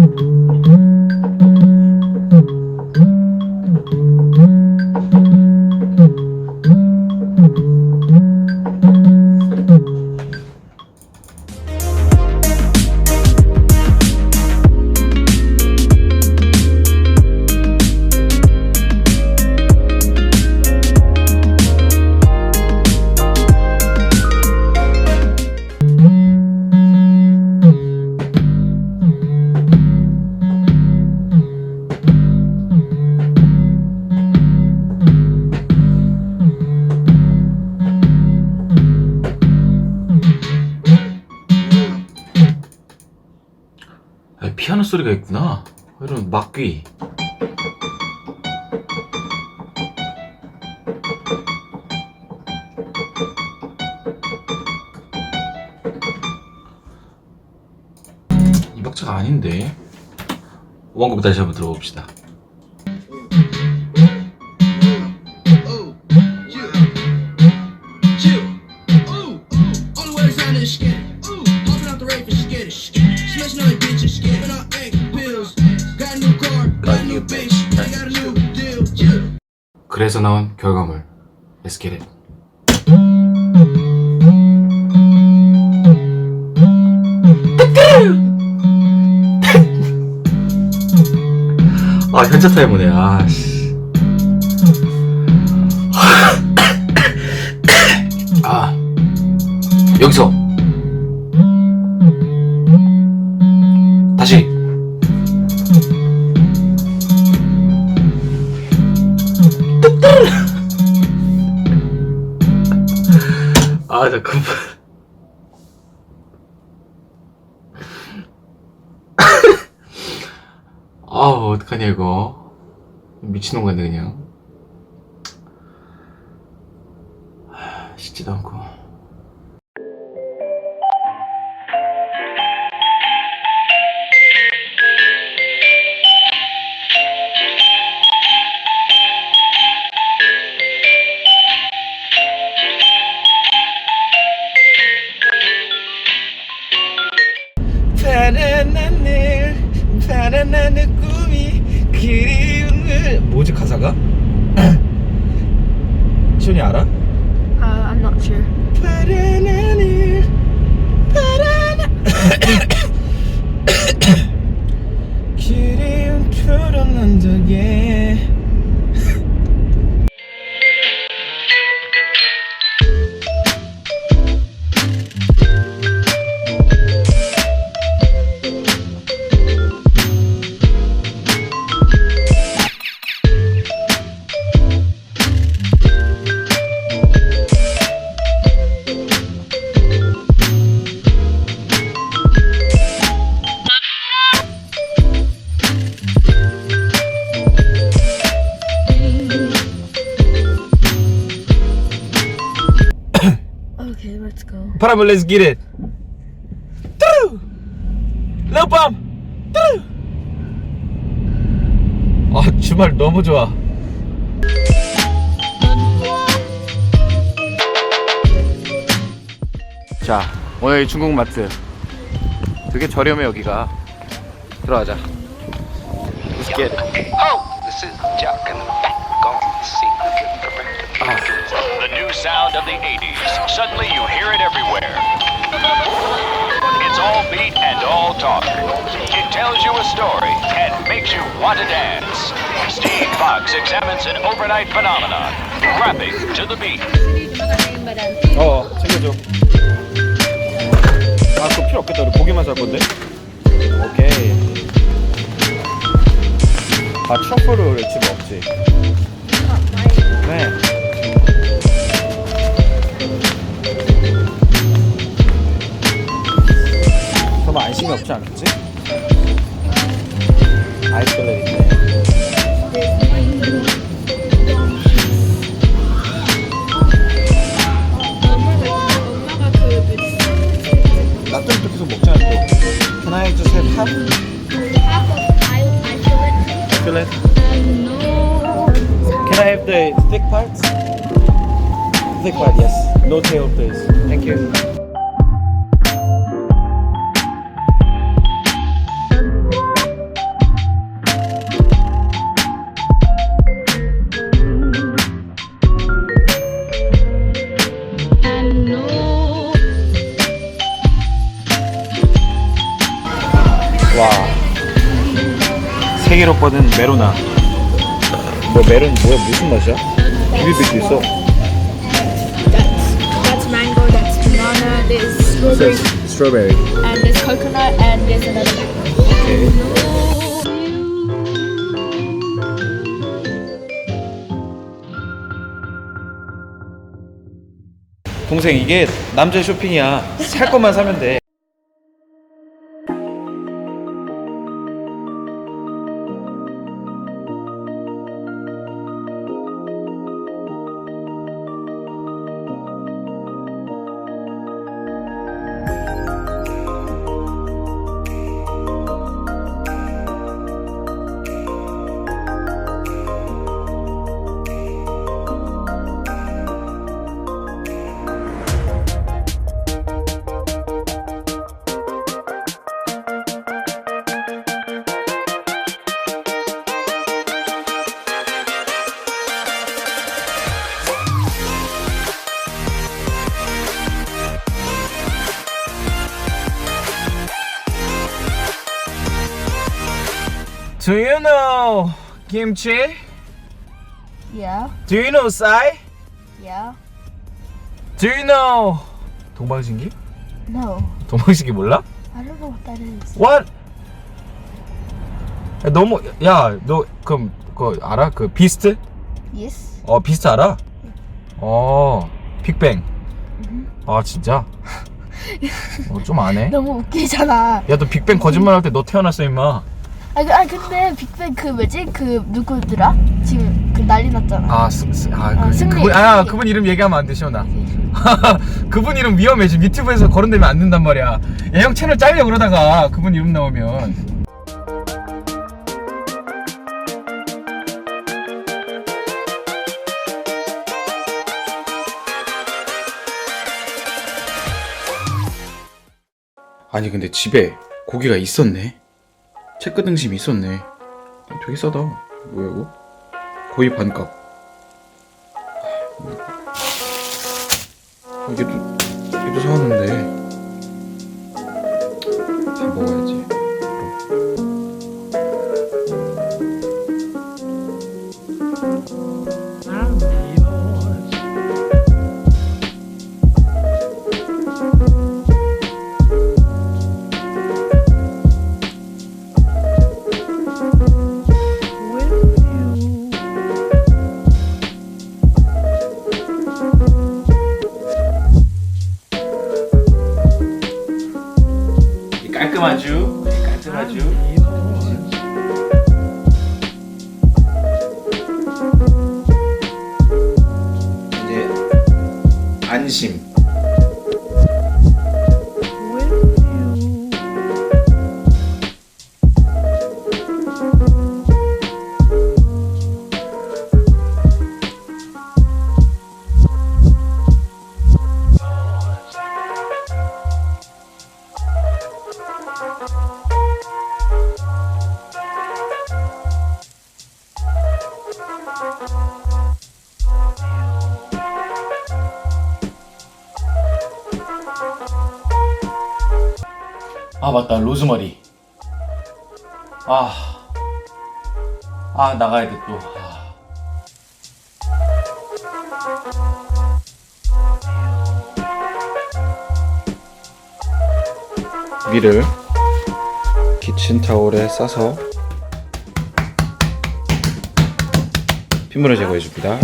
아, 피아노 소리가 있구나. 이런 막귀. 이 박자가 아닌데. 원곡 다시 한번 들어봅시다. 그래서 나온 결과물. Let's get it. 아 현자 타임이네 아씨 아나 급. 아 어떡하냐 이거. 미친놈 같네 그냥. 하, 씻지도 않고 파라볼 let's get it 뚜루 러밤 뚜루 아 주말 너무 좋아 자 오늘 중국 마트 되게 저렴해 여기가 들어가자 Let's get it Oh, this is Jack and the Fat sound of the 80s. Suddenly you hear it everywhere. It's all beat and all talk. It tells you a story and makes you want to dance. Steve Fox examines an overnight phenomenon, rapping to the beat. 어 챙겨줘 아 그거 필요 없겠다 우리 고기만 살 건데 오케이 아 트러플을 집에 없지 네 않겠지? 세계로 뻗은 메로나 뭐 메론 뭐야 무슨 맛이야? 비비빅도 있어 That's mango, that's banana, there's strawberry, 스트로베리 and there's coconut, and there's another mango. 오케이 동생 이게 남자 쇼핑이야 살 것만 사면 돼 Do you know kimchi? Yeah, Do you know 쌀? yeah. Do you know 동방신기? No, 동방신기 몰라? I don't know what that is. What? 야, 너무 야 너 그럼 그 알아? 그 비스트? Yes. 어 비스트 알아? 어 빅뱅 아 진짜? 어, 좀 아네 너무 웃기잖아. 야 너 빅뱅 거짓말 할 때 너 태어났어 임마 아, 그- 아 근데 빅뱅 그 뭐지? 그 누구더라? 지금 그 난리 났잖아. 아, 스, 스, 아, 아, 그, 승리, 그분, 아, 승리. 그분 이름 얘기하면 안 돼, 시원아. 그분 이름 위험해. 지금 유튜브에서 거론되면 안 된단 말이야. 야, 형 채널 잘려 그러다가 그분 이름 나오면. 아니, 근데 집에 고기가 있었네. 체크 등심이 있었네. 되게 싸다. 뭐야, 이거? 거의 반값. 이게 또 이도 사왔는데 아 맞다 로즈마리 아, 아 나가야 돼 또. 아. 위를 키친타올에 싸서 핏물을 제거해 줍니다.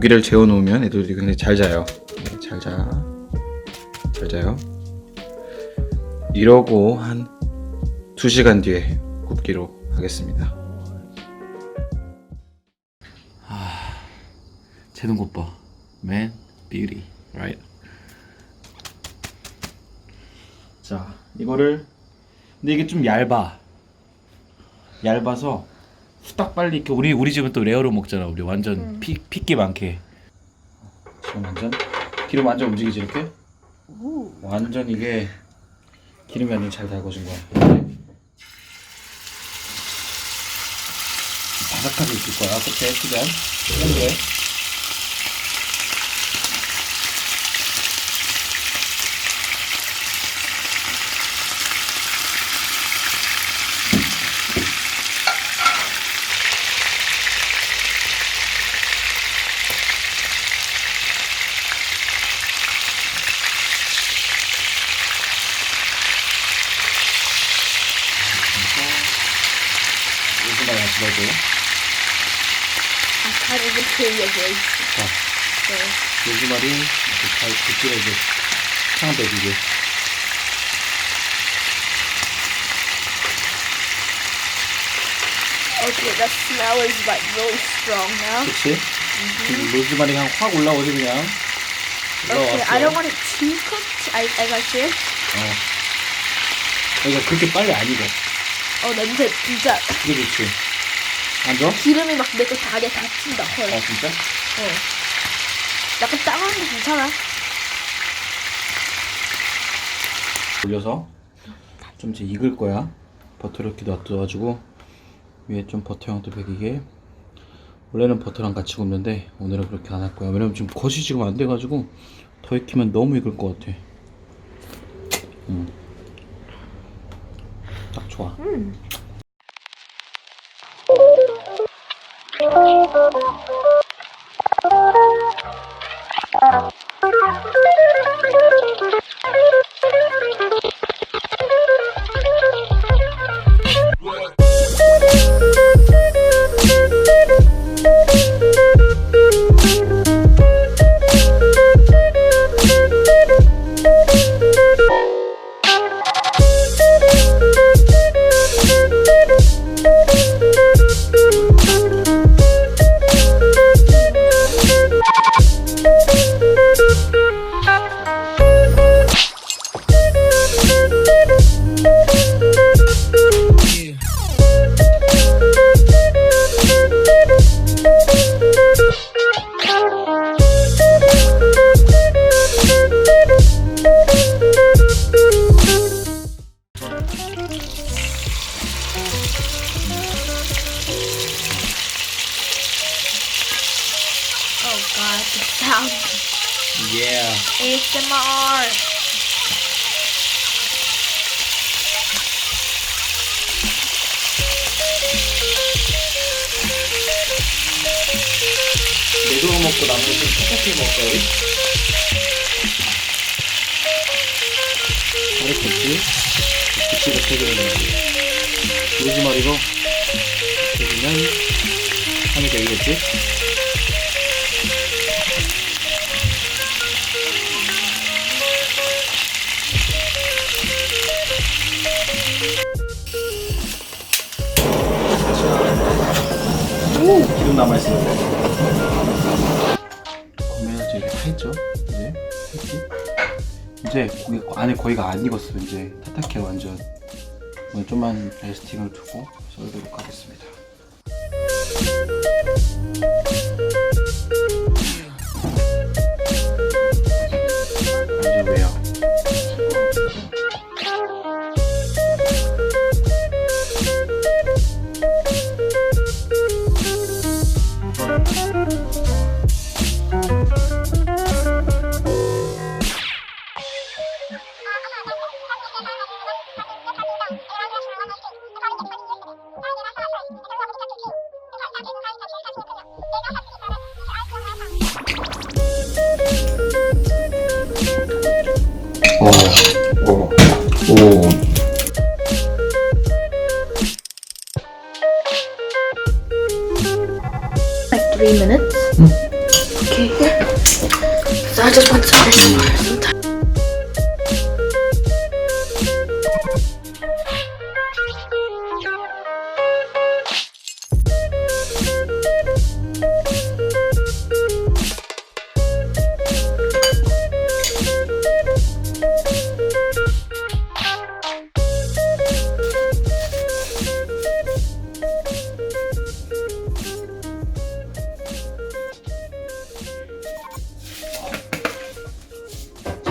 고기를 재워 놓으면 애들이 근데 잘 자요. 네, 잘 자. 잘 자요. 이러고 한 2시간 뒤에 굽기로 하겠습니다. 아, 것 봐. Man, beauty, right? 자, 이거를 근데 이게 좀 얇아. 얇아서 후딱 빨리 이렇게 우리 우리 집은 또 레어로 먹잖아. 우리 완전 피 핏기 많게. 지금 완전 기름 완전 움직이지 이렇게? 완전 이게 기름이 완전 잘 달궈진 거야. 바삭하게 익힐 거야. 끝에 최대한 이렇 게. 요즘 많이 넣어줘. 아, 잘 이렇게. 자, 네. 요즘말이 이렇게 잘 굽기를 이제 향 배기게. Okay, the smell is like really strong now. 그치? 지금 로즈마리 향 확 올라오지 그냥. Okay. I don't want it too cooked. I, I got you. 어. 그러니까 그렇게 빨리 안 익어. 어, 냄새 진짜 그게 좋지. 안 좋아? 기름이 막 내 거 다리에 닿친다. 헐. 어 진짜? 어. 약간 따가운데 괜찮아. 올려서 좀 이제 익을 거야. 버터를 이렇게 놔둬가지고 위에 좀 버터 향 도 배기게. 원래는 버터랑 같이 굽는데 오늘은 그렇게 안 할 거야. 왜냐면 지금 겉이 지금 안 돼가지고 더 익히면 너무 익을 것 같아. 음. 딱 좋아. Oh なるほど。Yeah. ASMR. 내도로 먹고 나머지 좀 퍽퍽하게 먹을까 우리? 잘했겠지? 그치가 되게 로즈마리로 해주면 향이 되겠지? 기름 남아있어요. 그러면 이제 이렇게 했죠. 이제 했지. 이제 고기 안에 거의가 안 익었어요. 이제 타타케 완전. 오늘 좀만 레스팅을 두고 썰도록 하겠습니다. 오,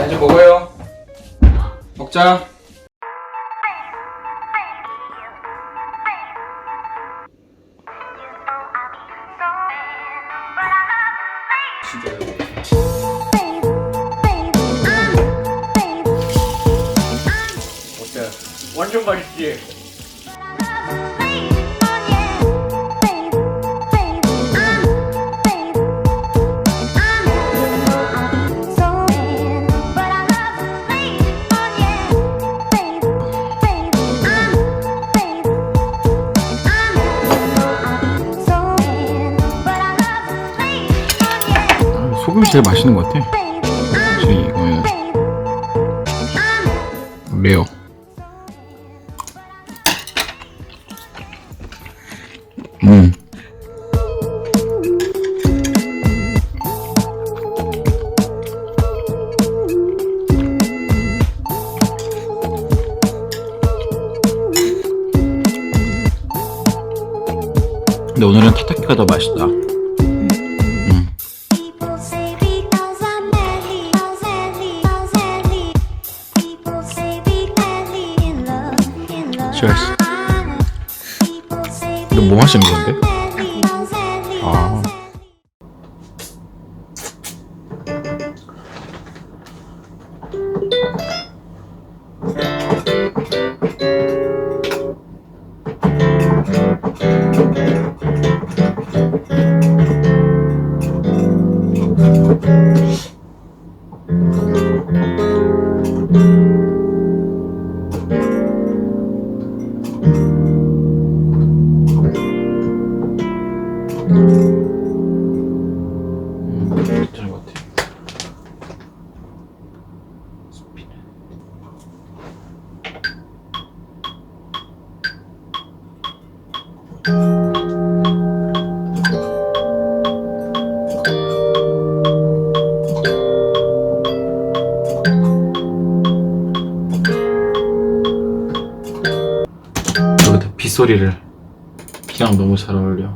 자 이제 먹어요. 먹자. 소금이 제일 맛있는 것 같아. 확실히 이거는 매워. 啊。 빗소리를 비랑 너무 잘 어울려.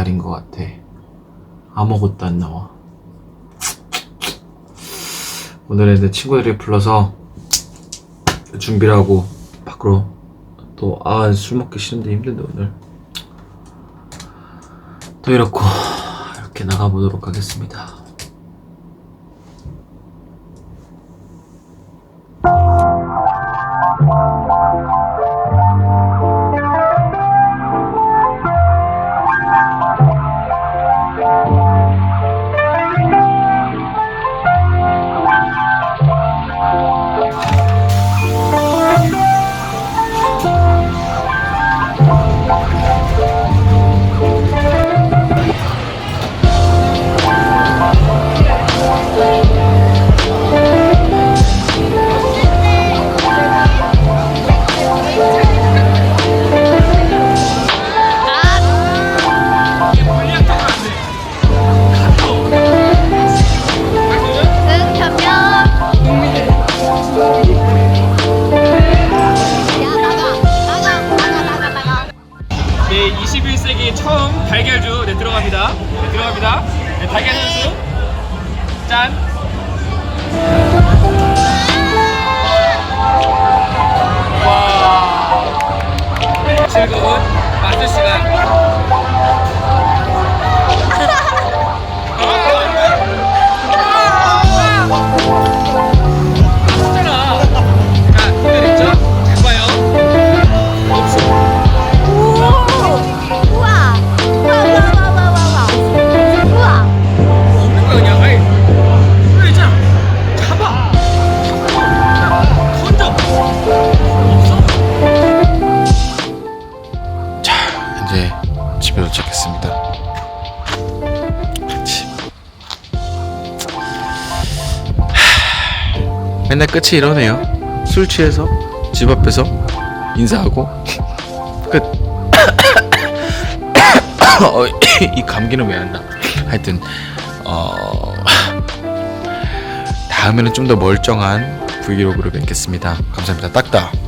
날인 것 같아. 아무것도 안 나와. 오늘은 내 친구들이 불러서 준비를 하고 밖으로 또 아 술 먹기 싫은데 힘든데 오늘 또 이렇고 이렇게 나가보도록 하겠습니다. 맨날 끝이 이러네요. 술 취해서 집 앞에서 인사하고 끝. 어, 이 감기는 왜 안 나? 하여튼 어 다음에는 좀 더 멀쩡한 브이로그를 뵙겠습니다. 감사합니다. 딱딱.